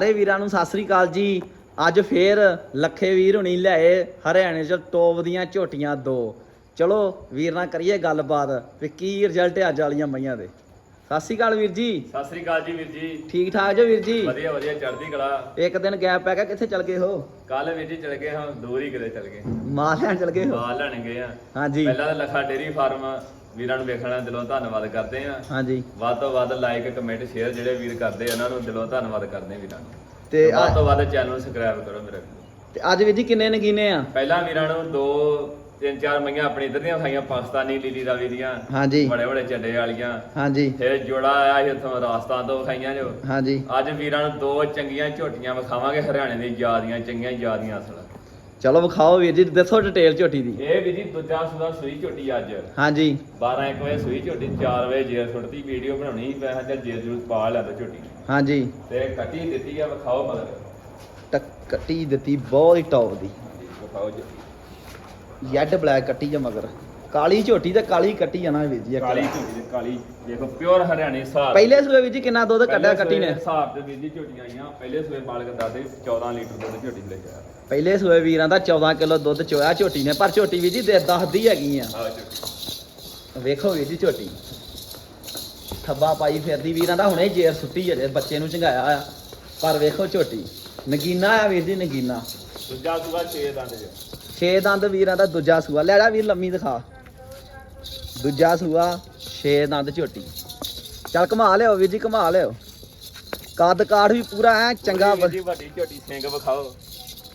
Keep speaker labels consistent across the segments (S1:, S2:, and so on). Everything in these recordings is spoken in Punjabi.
S1: ਸਾਰੇ ਵੀਰਾਂ ਨੂੰ ਸਤਿ ਸ੍ਰੀ ਅਕਾਲ ਜੀ। ਅੱਜ ਫੇਰ ਲੱਖੇ ਵੀਰ ਹੁਣੀ ਲਿਆਏ ਹਰਿਆਣੇ ਚ ਟੋਪ ਦੀਆਂ ਝੋਟੀਆਂ ਦੋ। ਚਲੋ ਵੀਰ ਨਾਲ ਕਰੀਏ ਗੱਲਬਾਤ ਵੀ ਕੀ ਰਿਜ਼ਲਟ ਅੱਜ ਵਾਲੀਆਂ ਮਈਆਂ ਦੇ। ਸਤਿ ਸ੍ਰੀ ਅਕਾਲ ਵੀਰ ਜੀ।
S2: ਸਤਿ ਸ੍ਰੀ ਅਕਾਲ ਜੀ ਵੀਰ ਜੀ।
S1: ਠੀਕ ਠਾਕ ਜੋ ਵੀਰ ਜੀ?
S2: ਵਧੀਆ ਵਧੀਆ ਚੜ੍ਹਦੀ ਕਲਾ।
S1: ਇੱਕ ਦਿਨ ਗੈਪ ਪੈ ਗਿਆ ਕਿੱਥੇ ਚਲ ਗਏ ਹੋ
S2: ਕੱਲ ਵੀਰ ਜੀ ਚਲ ਗਏ ਹਾਂ ਦੂਰ ਕਿਤੇ ਚਲ ਗਏ।
S1: ਮਾਲ ਲੈਣ ਚਲ ਗਏ ਹੋ
S2: ਬਾਲ ਲੈਣ ਗਏ ਆ
S1: ਹਾਂਜੀ।
S2: ਪਹਿਲਾਂ ਤਾਂ ਲੱਖਾ ਡੇਰੀ ਫਾਰਮ ਵੀਰਾਂ ਨੂੰ ਵੇਖਣਾ ਦਿਲੋਂ ਧੰਨਵਾਦ ਕਰਦੇ ਆ
S1: ਹਾਂਜੀ।
S2: ਵੱਧ ਤੋਂ ਵੱਧ ਲਾਈਕ ਕਮੈਂਟ ਸ਼ੇਅਰ ਜਿਹੜੇ ਵੀਰ ਕਰਦੇ ਆ ਉਹਨਾਂ ਨੂੰ ਦਿਲੋਂ ਧੰਨਵਾਦ ਕਰਦੇ ਆ ਵੀਰਾਂ ਨੂੰ।
S1: ਤੇ
S2: ਤੇ ਵੱਧ ਤੋਂ ਵੱਧ ਚੈਨਲ ਨੂੰ ਸਬਸਕ੍ਰਾਈਬ ਕਰੋ ਮੇਰੇ
S1: ਤੇ ਅੱਜ ਵੀਰ ਜੀ ਕਿੰਨੇ ਨਗੀਨੇ ਆ?
S2: ਪਹਿਲਾਂ ਵੀਰਾਂ ਨੂੰ ਦੋ ਤਿੰਨ ਚਾਰ ਮਈਆਂ ਆਪਣੇ ਇੱਧਰ ਦੀਆਂ ਖਾਈਆਂ ਪਾਕਿਸਤਾਨੀ ਲੀਲੀ ਰਾਵੀ ਦੀਆਂ
S1: ਹਾਂਜੀ।
S2: ਬੜੇ ਬੜੇ ਚੱਡੇ ਵਾਲੀਆਂ।
S1: ਹਾਂਜੀ।
S2: ਫਿਰ ਜੋੜਾ ਆਇਆ ਸੀ ਉੱਥੋਂ ਰਾਜਸਥਾਨ ਤੋਂ ਖਾਈਆਂ ਜੋ।
S1: ਹਾਂਜੀ।
S2: ਅੱਜ ਵੀਰਾਂ ਨੂੰ ਦੋ ਚੰਗੀਆਂ ਝੋਟੀਆਂ ਵਿਖਾਵਾਂਗੇ ਹਰਿਆਣੇ ਦੀ ਯਾਦੀਆਂ ਚੰਗੀਆਂ ਯਾਦੀਆਂ ਅਸਲ।
S1: ਚਲੋ ਵਿਖਾਓ ਵੀਰ ਜੀ ਦੱਸੋ ਡਿਟੇਲ ਝੋਟੀ ਦੀ।
S2: ਇਹ ਵੀ ਜੀ ਦੂਜਾ ਸੁਦਾ ਸੂਈ ਝੋਟੀ ਅੱਜ।
S1: ਹਾਂਜੀ।
S2: 12 1 ਵਜੇ ਸੂਈ ਝੋਟੀ 4 ਵਜੇ ਜੇਰ ਸੁੱਟਦੀ ਵੀਡੀਓ ਬਣਾਉਣੀ ਮੈਂ ਚੱਲ ਜੇਰ ਜੂਰ ਪਾ ਤਾ ਝੋਟੀ
S1: ਹਾਂਜੀ।
S2: ਤੇ ਕੱਟੀ ਦਿੱਤੀ ਆ ਵਿਖਾਓ ਮਗਰ।
S1: ਟਕ ਕੱਟੀ ਦਿੱਤੀ ਬਹੁਤ ਹੀ ਟੌਪ ਦੀ।
S2: ਵਿਖਾਓ ਝੋਟੀ।
S1: ਯੈਡ ਬਲੈਕ ਕੱਟੀ ਜਾਂ ਮਗਰ। ਕਾਲੀ ਝੋਟੀ ਤੇ ਕਾਲੀ ਕੱਟੀ ਆ ਨਾ ਵੀਰ ਜੀ ਇੱਕ।
S2: ਕਾਲੀ ਝੋਟੀ ਤੇ ਕਾਲੀ ਦੇਖੋ ਪਿਓਰ ਹਰਿਆਣੀ ਹਿਸਾਬ
S1: ਪਹਿਲੇ ਸੂਏ ਵੀਰ ਜੀ ਕਿੰਨਾ ਦੁੱਧ ਕੱਢਿਆ ਕੱਟੀ ਨੇ?
S2: ਹਿਸਾਬ ਤੇ ਵੀਰ ਜੀ ਝੋਟੀਆਂ ਆਈਆਂ ਪਹਿਲੇ ਸੂਏ ਮਾਲਕ ਦੱਸਦੇ 14 ਲੀਟਰ ਦੁੱਧ ਝੋਟੀ ਲੈ ਆਇਆ।
S1: ਪਹਿਲੇ ਸੂਏ ਵੀਰਾਂ ਦਾ 14 ਕਿਲੋ ਦੁੱਧ ਚੋਇਆ ਝੋਟੀ ਨੇ ਪਰ ਝੋਟੀ ਵੀਰ ਜੀ ਦੇ ਦੱਸਦੀ ਹੈਗੀ ਆ। ਵੇਖੋ ਵੀਰ ਜੀ ਝੋਟੀ। ਥੱਬਾ ਪਾਈ ਫਿਰਦੀ ਵੀਰਾਂ ਦਾ ਹੁਣੇ ਜੇਰ ਸੁੱਟੀ ਅਜੇ ਬੱਚੇ ਨੂੰ ਚੰਗਾਇਆ ਆ ਪਰ ਵੇਖੋ ਝੋਟੀ ਨਗੀਨਾ ਆ ਵੀਰ ਜੀ ਨਗੀਨਾ।
S2: ਦੂਜਾ ਸੂਆ 6 ਦੰਦ ਜੋ
S1: ਛੇ ਦੰਦ ਵੀਰਾਂ ਦਾ ਦੂਜਾ ਸੂਆ। ਲੈ ਜਾ ਵੀਰ ਲੰਮੀ ਦਿਖਾ। ਦੂਜਾ ਸੂਆ ਛੇ ਦੰਦ ਝੋਟੀ। ਚੱਲ ਘਮਾ ਲਿਓ ਵੀਰ ਜੀ ਘਮਾ ਲਿਓ। ਕੱਦ ਕਾਠ ਵੀ ਪੂਰਾ ਐ ਚੰਗਾ
S2: ਵੀਰ ਜੀ ਵੱਡੀ ਝੋਟੀ ਸਿੰਘ ਵਿਖਾਓ।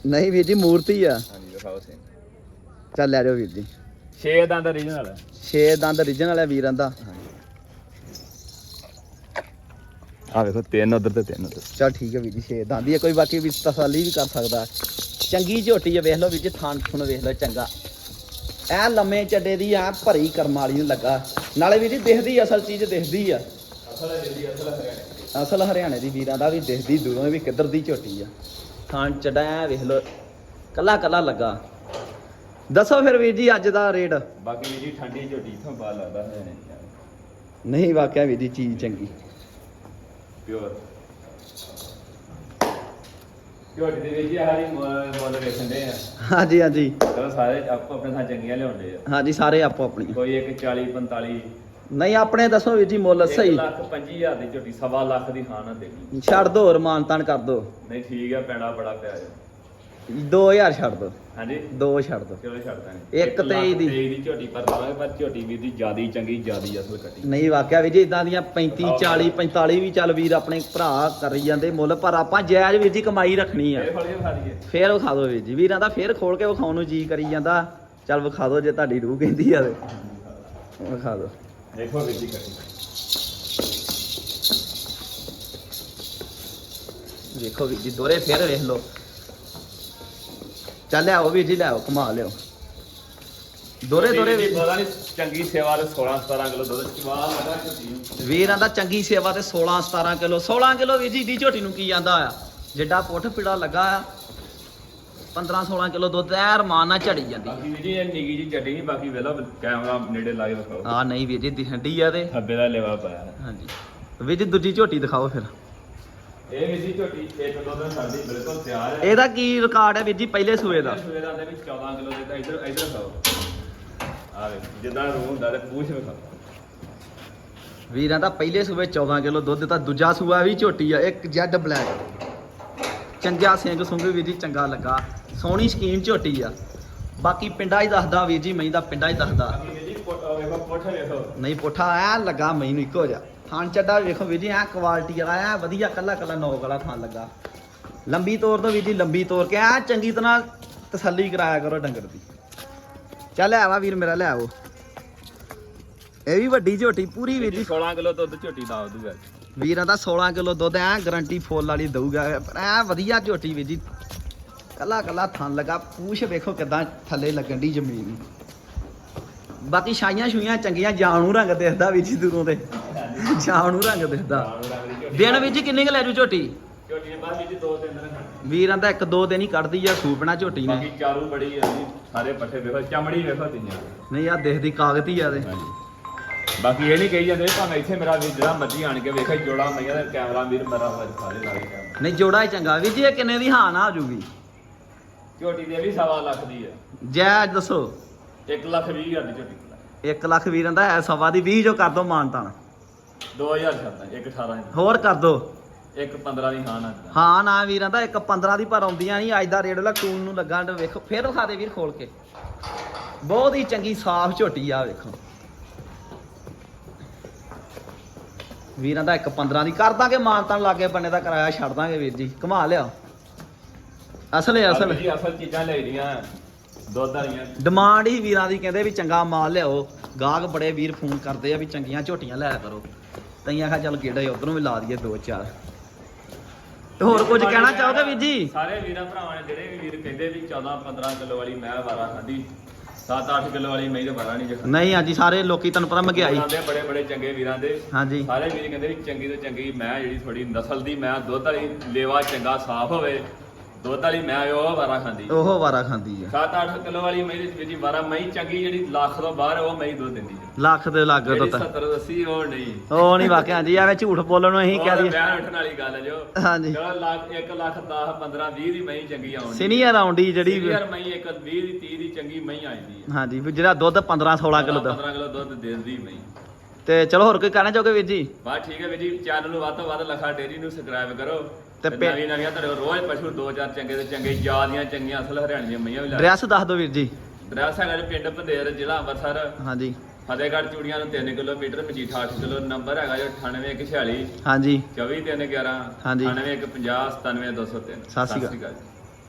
S1: ਨਹੀਂ ਵੀਰ ਜੀ ਮੂਰਤੀ ਆ।
S2: ਹਾਂਜੀ ਵਿਖਾਓ ਸਿੰਘ।
S1: ਚੱਲ ਲੈ ਜਾਓ ਵੀਰ ਜੀ।
S2: 6 ਦੰਦ ਓਰੀਜਨਲ
S1: ਛੇ ਦੰਦ origignal ਹੈ ਵੀਰਾਂ ਦਾ।
S2: ਆ ਵੇਖੋ ਤਿੰਨ ਉਧਰ ਤੇ ਤਿੰਨ ਉਧਰ।
S1: ਚਲ ਠੀਕ ਹੈ ਵੀਰ ਜੀ ਛੇ ਦੰਦ ਹੀ ਹੈ ਕੋਈ ਬਾਕੀ ਵੀ ਤਸੱਲੀ ਵੀ ਕਰ ਸਕਦਾ। ਚੰਗੀ ਝੋਟੀ ਹੈ ਵੇਖ ਲਓ ਵੀਰ ਜੀ ਥਾਨ ਥੁਣ ਵੇਖ ਲਓ ਚੰਗਾ। ਐ ਲੰਮੇ ਚੱਡੇ ਦੀ ਆ ਭਰੀ ਕਰਮ ਵਾਲੀ ਨੂੰ ਲੱਗਾ। ਨਾਲੇ ਵੀਰ ਜੀ ਦਿਖਦੀ ਅਸਲ ਚੀਜ਼ ਦਿਖਦੀ ਆ।
S2: ਅਸਲ ਜੀ ਅਸਲ ਹਰਿਆਣੇ
S1: ਅਸਲ ਹਰਿਆਣੇ ਦੀ ਵੀਰਾਂ ਦਾ ਵੀ ਦਿਖਦੀ ਦੂਰੋਂ ਵੀ ਕਿੱਧਰ ਦੀ ਝੋਟੀ ਆ। ਥਾਨ ਚੱਡਾ ਐ ਵੇਖ ਲਓ ਕੱਲਾ ਕੱਲਾ ਲੱਗਾ। ਦੱਸੋ ਫਿਰ ਵੀਰ ਜੀ ਅੱਜ ਦਾ ਰੇਟ।
S2: ਬਾਕੀ ਵੀ ਜੀ ਠੰਡੀ ਝੋਟੀ ਇਥੋਂ ਬਾਲ ਲੱਗਦਾ ਹਰਿਆਣੇ
S1: ਨਹੀਂ ਵਾਕਿਆ ਵੀਰ ਜੀ ਚੀਜ਼ ਚੰਗੀ।
S2: ਪਿਓਰ ਝੋਟੀ ਦੇ ਵਿੱਚ ਹਾਰੀ ਮੁੱਲ ਵੇਖਣ ਦੇ ਆ।
S1: ਹਾਂਜੀ ਹਾਂਜੀ।
S2: ਚਲੋ ਸਾਰੇ ਆਪੋ ਆਪਣੇ ਥਾਂ ਚੰਗੀਆਂ ਲਿਆਉਂਦੇ ਆ।
S1: ਹਾਂਜੀ ਸਾਰੇ ਆਪੋ ਆਪਣੀ
S2: ਕੋਈ ਇੱਕ 40 45
S1: ਨਹੀਂ ਆਪਣੇ ਦੱਸੋ ਵੀਰ ਜੀ ਮੁੱਲ ਸਹੀ।
S2: ਲੱਖ 25000 ਦੀ ਝੋਟੀ ਸਵਾ ਲੱਖ ਦੀ ਖਾਣਾ ਦੇਗੀ
S1: ਛੱਡ ਦੋ ਹੋਰ ਮਾਨਤਾਨ ਕਰ ਦੋ।
S2: ਨਹੀਂ ਠੀਕ ਆ ਪੈਣਾ ਬੜਾ ਪਿਆ
S1: 2000 ਛੱਡ ਦੋ।
S2: ਹਾਂਜੀ।
S1: ਦੋ ਛੱਡ ਦੋ।
S2: ਚਲੋ ਛੱਡ ਦਾਂਗੇ?
S1: ਇੱਕ
S2: ਲੱਖ
S1: ਤੇਈ ਦੀ।
S2: ਤੇਈ ਦੀ ਝੋਟੀ ਪਰ ਦਵਾਂਗੇ ਪਰ ਝੋਟੀ ਵੀ ਦੀ ਜਿਆਦੀ ਚੰਗੀ ਜਿਆਦੀ ਅਸਲ ਕੱਟੀ।
S1: ਨਹੀਂ ਵਾਕਿਆ ਵੀਰ ਜੀ ਇਦਾਂ ਦੀਆਂ 35 40 45 ਵੀ ਚੱਲ ਵੀਰ ਆਪਣੇ ਭਰਾ ਕਰੀ ਜਾਂਦੇ ਮੁੱਲ ਪਰ ਆਪਾਂ ਜਾਇਜ਼ ਵੀਰ ਜੀ ਕਮਾਈ ਰੱਖਣੀ ਆ। ਫੇਰ ਵਿਖਾ ਦਿਓ ਵੀਰ ਜੀ। ਵੀਰਾਂ ਦਾ ਫੇਰ ਖੋਲ ਕੇ ਵਿਖਾਉਣ ਨੂੰ ਜੀ ਕਰੀ ਜਾਂਦਾ। ਚੱਲ ਵਿਖਾ ਦਿਓ ਜੇ ਤੁਹਾਡੀ ਰੂਹ ਕਹਿੰਦੀ ਆ ਤੇ। ਵਿਖਾ ਦਿਓ।
S2: ਦੇਖੋ ਵੀਰ ਜੀ ਕੱਟੀ।
S1: ਵੇਖੋ ਵੀਰ ਜੀ ਦੋਰੇ ਫੇਰ ਵੇਖ ਲਓ। ਚੱਲ ਲਿਆਓ ਵੀਰ ਜੀ ਲਿਆਓ ਕਮਾ ਲਿਓ ਦੋਰੇ ਦੋਰੇ
S2: ਵੀਰ ਪਤਾ ਨਹੀਂ ਚੰਗੀ ਸੇਵਾ ਦੇ 16 17 ਕਿਲੋ ਦੁੱਧ ਚਵਾ ਲਗਾ
S1: ਵੀਰਾਂ ਦਾ ਚੰਗੀ ਸੇਵਾ ਤੇ 16 17 ਕਿਲੋ 16 ਕਿਲੋ ਵੀਰ ਜੀ ਦੀ ਝੋਟੀ ਨੂੰ ਕੀ ਜਾਂਦਾ ਆ? ਜਿੱਡਾ ਪੁੱਠ ਪਿੜਾ ਲੱਗਾ ਆ 15 16 ਕਿਲੋ ਦੁੱਧ ਐ ਰਮਾਨ ਨਾਲ ਝੜੀ ਜਾਂਦੀ।
S2: ਬਾਕੀ ਵੀਰ ਜੀ ਇਹ ਨਿੱਗੀ ਜੀ ਚੱਡੀ ਨਹੀਂ ਬਾਕੀ ਵੇਲਾ ਕੈਮਰਾ ਨੇੜੇ ਲਾ ਕੇ ਦਿਖਾਓ।
S1: ਆ ਨਹੀਂ ਵੀਰ ਜੀ ਦਿਖੰਡੀ ਆ ਤੇ।
S2: ਖੱਬੇ ਦਾ ਲੇਵਾ ਪਾਇਆ। ਹੈ।
S1: ਹਾਂਜੀ। ਵੀਰ ਜੀ ਦੂਜੀ ਝੋਟੀ ਦਿਖਾਓ ਫਿਰ।
S2: ਇਹ ਵੀਰ ਜੀ ਝੋਟੀ ਇੱਕ ਦੋ ਦਿਨ ਸਾਡੀ ਬਿਲਕੁਲ ਤਿਆਰ ਹੈ।
S1: ਇਹਦਾ ਕੀ ਰਿਕਾਰਡ ਹੈ ਵੀਰ ਜੀ ਪਹਿਲੇ ਸੂਏ ਦਾ?
S2: ਸੂਏ ਦਾ ਦੇ ਵਿੱਚ 14 ਕਿਲੋ ਦੇ ਤਾਂ ਇਧਰ ਇਧਰ ਖਾਓ। ਆ ਵੇ ਜਿੱਦਾਂ ਰੂਹ ਹੁੰਦਾ ਤੇ ਪੂਛ ਵਿਖਾ
S1: ਵੀਰਾਂ ਦਾ ਪਹਿਲੇ ਸੂਏ 14 ਕਿਲੋ ਦੁੱਧ ਦਿੱਤਾ ਦੂਜਾ ਸੂਆ ਵੀ ਝੋਟੀ ਆ ਇੱਕ ਜੈਡ ਬਲੈਕ। ਚੰਗਾ ਸਿੰਘ ਸੁੰਘ ਵੀਰ ਜੀ ਚੰਗਾ ਲੱਗਾ। ਸੋਹਣੀ ਸਕੀਨ ਝੋਟੀ ਆ। ਬਾਕੀ ਪਿੰਡਾ ਹੀ ਦੱਸਦਾ ਵੀਰ ਜੀ ਮੈਂ ਦਾ ਪਿੰਡਾ ਹੀ ਦੱਸਦਾ।
S2: ਬਾਕੀ ਵੀਰ ਜੀ ਪੋ- ਅਹ ਵੇਖੋ ਪੁੱਠ ਵੇਖੋ।
S1: ਨਹੀਂ ਪੁੱਠਾ ਐ ਲੱਗਾ ਮੈਨੂੰ ਇੱਕੋ ਜਿਹਾ। ਥਾਣ ਚੱਡਾ ਵੇਖੋ ਵੀਰ ਜੀ ਐ ਕੁਆਲਿਟੀ ਵਾਲਾ ਐ ਵਧੀਆ ਕੱਲਾ ਕੱਲਾ ਨੌਕ ਵਾਲਾ ਥਾਣ ਲੱਗਾ। ਲੰਬੀ ਤੋਰ ਤੋਂ ਵੀਰ ਜੀ ਲੰਬੀ ਤੋਰ ਕੇ ਐ ਚੰਗੀ ਤਰ੍ਹਾਂ ਤਸੱਲੀ ਕਰਾਇਆ ਕਰੋ ਡੰਗਰ ਦੀ। ਚੱਲ ਆਵਾ ਵੀਰ ਮੇਰਾ ਲੈ ਆਓ। ਇਹ ਵੀ ਵੱਡੀ ਝੋਟੀ ਪੂਰੀ ਵੀਰ
S2: ਜੀ।
S1: ਜੀ
S2: 16 ਕਿਲੋ ਦੁੱਧ ਝੋਟੀ ਦਾ ਦੂਗਾ
S1: ਵੀਰਾਂ ਦਾ 16 ਕਿਲੋ ਦੁੱਧ ਐ ਗਰੰਟੀ ਫੁੱਲ ਵਾਲੀ ਦਊਗਾ। ਪਰ ਐ ਵਧੀਆ ਝੋਟੀ ਵੀਰ ਜੀ। ਕੱਲਾ ਕੱਲਾ ਥਣ ਲਗਾ। ਪੂਛ ਵੇਖੋ ਕਿਦਾਂ ਥੱਲੇ ਲੱਗਣ ਦੀ ਜ਼ਮੀਨ। ਬਾਕੀ ਛਾਈਆਂ ਛੂਈਆਂ ਚੰਗੀਆਂ ਜਾਣੂ ਰੰਗ ਦਿਖਦਾ ਵੀਰ ਜੀ ਦੂਰੋਂ ਤੇ ਜਾਣੂ ਰੰਗ ਦਿਖਦਾ। ਦਿਨ ਜੀ ਕਿੰਨੇ ਕ ਲੈ ਜੂ ਝੋਟੀ?
S2: ਝੋਟੀ ਨੇ ਬਾਅਦ ਵਿੱਚ ਦੋ ਤਿੰਨ ਦਿਨ ਖਾਣੀ
S1: ਵੀਰਾਂ ਦਾ ਇੱਕ ਦੋ ਦਿਨ ਹੀ ਕੱਢਦੀ ਆ ਸੂਪਣਾ ਝੋਟੀ ਨੇ।
S2: ਬਾਕੀ ਚਾਰੂ ਬੜੀ ਹੈ ਜੀ ਸਾਰੇ ਪੱਠੇ ਵੇਖੋ ਚਮੜੀ ਵੇਖੋ ਤੀਆਂ।
S1: ਨਹੀਂ ਆ ਦੇਖਦੀ ਕਾਗਤੀ ਆ ਤੇ
S2: ਹਾਂਜੀ। ਬਾਕੀ ਇਹ ਨਹੀਂ ਕਹੀ ਜਾਂਦੇ ਭਾਵੇਂ ਇੱਥੇ ਮੇਰਾ ਵੀ ਜਿਹੜਾ ਮਰਜ਼ੀ ਆਣ ਕੇ ਵੇਖੇ ਜੋੜਾ ਮਈਆਂ ਦਾ ਕੈਮਰਾ ਵੀਰ ਮੇਰਾ ਹੋਇਆ ਸਾਰੇ ਲਾ ਕੇ
S1: ਨਹੀਂ ਜੋੜਾ ਹੀ ਚੰਗਾ। ਵੀਰ ਜੀ ਇਹ ਕਿੰਨੇ ਦੀ ਹਾਂ ਨਾ ਹੋ ਜੂਗੀ
S2: ਝੋਟੀ ਦੇ ਵੀ ਸਵਾ ਲੱਖ ਦੀ ਆ।
S1: ਜੈ ਦੱਸੋ।
S2: 1 ਲੱਖ 20 ਹਜ਼ਾਰ ਦੀ ਝੋਟੀ।
S1: 1 ਲੱਖ ਵੀਰਾਂ ਦਾ ਹੈ ਸਵਾ ਦੀ 20 ਜੋ ਕਰ ਦੋ ਮਾਨਤਾਨ
S2: 2000 ਛੱਡਦਾ 1 18
S1: ਹੋਰ ਕਰ ਦੋ।
S2: ਇੱਕ 15 ਦੀ ਹਾਂ ਨਾ
S1: ਹਾਂ ਨਾ ਵੀਰਾਂ ਦਾ ਇੱਕ 15 ਦੀ ਪਰ ਆਉਂਦੀਆਂ ਨਹੀਂ ਅੱਜ ਦਾ ਰੇਟ ਲਾ ਟੂਨ ਨੂੰ ਲੱਗਾ ਵੇਖੋ ਫੇਰ ਵਿਖਾ ਦੇ ਵੀਰ ਖੋਲ ਕੇ। ਬਹੁਤ ਹੀ ਚੰਗੀ ਸਾਫ਼ ਝੋਟੀ ਆ ਵੇਖੋ। ਵੀਰਾਂ ਦਾ ਇੱਕ 15 ਦੀ ਕਰ ਦਾਂਗੇ ਮਾਨਤਾਨ ਲਾਗੇ ਬੰਨੇ ਦਾ ਕਿਰਾਇਆ ਛੱਡ ਦਾਂਗੇ ਵੀਰ ਜੀ ਘੁਮਾ ਲਿਆ ਅਸਲ ਹੈ ਅਸਲ।
S2: ਜੀ ਅਸਲ ਚੀਜ਼ਾਂ ਲੈ ਲੀਆਂ ਦੁੱਧ ਵਾਲੀਆਂ।
S1: ਡਿਮਾਂਡ ਹੀ ਵੀਰਾਂ ਦੀ ਕਹਿੰਦੇ ਵੀ ਚੰਗਾ ਮਾਲ ਲਿਆਓ। ਗਾਹਕ ਬੜੇ ਵੀਰ ਫੋਨ ਕਰਦੇ ਆ ਵੀ ਚੰਗੀਆਂ ਝੋਟੀਆਂ ਲਿਆਇਆ ਕਰੋ। ਤਈਆਂ ਖਾ ਚੱਲ ਗੇੜੇ ਉਧਰੋਂ ਵੀ ਲਾ ਦਈਏ ਦੋ ਚਾਰ। ਤੇ ਹੋਰ ਕੁਝ ਕਹਿਣਾ ਚਾਹੋਗੇ ਵੀਰ ਜੀ?
S2: ਸਾਰੇ ਵੀਰਾਂ ਭਰਾਵਾਂ ਨੇ ਜਿਹੜੇ ਵੀ ਵੀਰ ਕਹਿੰਦੇ ਵੀ 14 15 ਕਿਲੋ ਵਾਲੀ ਮੈਂ ਵਾਰਾ ਖਾਂਦੀ 7-8 ਕਿਲੋ ਵਾਲੀ ਮੈਂ ਤਾਂ ਵਾਰਾ ਨਹੀਂ ਜਖਾ
S1: ਨਹੀਂ ਹਾਂਜੀ ਸਾਰੇ ਲੋਕੀ ਤੁਹਾਨੂੰ ਪਤਾ ਮਹਿੰਗਾਈ।
S2: ਦੇ ਬੜੇ ਬੜੇ ਚੰਗੇ ਵੀਰਾਂ ਦੇ।
S1: ਹਾਂਜੀ।
S2: ਸਾਰੇ ਵੀਰ ਕਹਿੰਦੇ ਵੀ ਚੰਗੀ ਤੋਂ ਚੰਗੀ ਮੈਂ ਜਿਹੜੀ ਥੋੜੀ ਨਸਲ ਦੀ ਮੈਂ ਦੁੱਧ ਵਾਲੀ ਲੇਵਾ ਚੰਗਾ ਸਾਫ਼ ਹੋਵੇ। ਦੁੱਧ ਵਾਲੀ ਮੈਂ ਉਹ ਵਾਰਾ ਖਾਂਦੀ।
S1: ਉਹ ਵਾਰਾ ਖਾਂਦੀ ਆ।
S2: 7-8 ਕਿਲੋ ਵਾਲੀ ਮੈਂ ਦੇ ਵਿੱਚ ਵਾਰਾ ਮੈਂ ਚੰਗੀ ਜਿਹੜੀ ਲੱਖ ਤੋਂ ਬਾਹਰ ਉਹ ਮੈਂ ਦੁੱਧ ਦਿੰਦੀ
S1: ਲੱਖ ਦੇ ਲੱਗ
S2: ਜਿਹੜੀ
S1: ਦੁੱਤ
S2: 70 80 ਉਹ ਨਹੀਂ।
S1: ਉਹ ਨਹੀਂ ਵਾਕਿਆ ਜੀ ਐਵੇਂ ਝੂਠ ਬੋਲਣ ਨੂੰ ਅਸੀਂ ਕਹਿ ਦਈਏ।
S2: ਬਿਆਨ ਉੱਠਣ ਵਾਲੀ ਗੱਲ ਜੋ
S1: ਹਾਂਜੀ।
S2: ਚਲੋ ਲੱਖ 1 ਲੱਖ 10 15 20 ਦੀ ਮੈਂ ਚੰਗੀ ਆਉਂਦੀ
S1: ਸੀਨੀਅਰ ਆਉਂਦੀ ਜਿਹੜੀ
S2: ਯਾਰ ਮੈਂ ਇੱਕ 20 ਦੀ 30 ਦੀ ਚੰਗੀ ਮੈਂ ਆਉਂਦੀ ਹੈ
S1: ਹਾਂਜੀ ਵੀ ਜਿਹੜਾ ਦੁੱਧ 15 16 ਕਿਲੋ ਦਾ।
S2: 15 ਕਿਲੋ ਦੁੱਧ ਦੇ ਦਿੰਦੀ ਮੈਂ
S1: ਤੇ ਚਲੋ ਹੋਰ ਕੋਈ ਕਹਿਣਾ ਚਾਹੋਗੇ ਵੀਰ ਜੀ?
S2: ਬਸ ਠੀਕ ਹੈ ਵੀਰ ਜੀ ਚੈਨਲ ਨੂੰ ਵੱਧ ਤੋਂ ਵੱਧ ਲਖਾ ਡੇਰੀ ਨੂੰ ਸਬਸਕ੍ਰਾਈਬ ਕਰੋ।
S1: ਤੇ ਪੇ-
S2: ਨਵੀਂ ਨਵੀਆਂ ਤੁਹਾਡੇ ਕੋਲ ਰੋਜ਼ ਪਸ਼ੂ ਦੋ ਚਾਰ ਚੰਗੇ ਤੇ ਚੰਗੇ ਜਿਆਦੀਆਂ ਚੰਗੀਆਂ ਅਸਲ ਹਰਿਆਣੇ ਦੀਆਂ ਮਈਆਂ ਵੀ ਲਾ
S1: ਐਡਰੈਸ ਦੱਸ ਦਿਓ ਵੀਰ ਜੀ।
S2: ਡਰੈਸ ਹੈਗਾ ਜੀ ਪਿੰਡ ਪੰਦੇਰ ਜ਼ਿਲ੍ਹਾ ਅੰਮ੍ਰਿਤਸਰ।
S1: ਹਾਂਜੀ।
S2: ਫਤਿਹਗੜ੍ਹ ਚੂੜੀਆਂ ਨੂੰ 3 ਕਿਲੋਮੀਟਰ ਮਜੀਠਾ 8 ਕਿਲੋ ਨੰਬਰ ਹੈਗਾ ਜੋ 9846
S1: ਹਾਂਜੀ।
S2: 24 311
S1: ਹਾਂਜੀ।
S2: 98 150 97 203
S1: ਸਤਿ ਸ਼੍ਰੀ ਅਕਾਲ।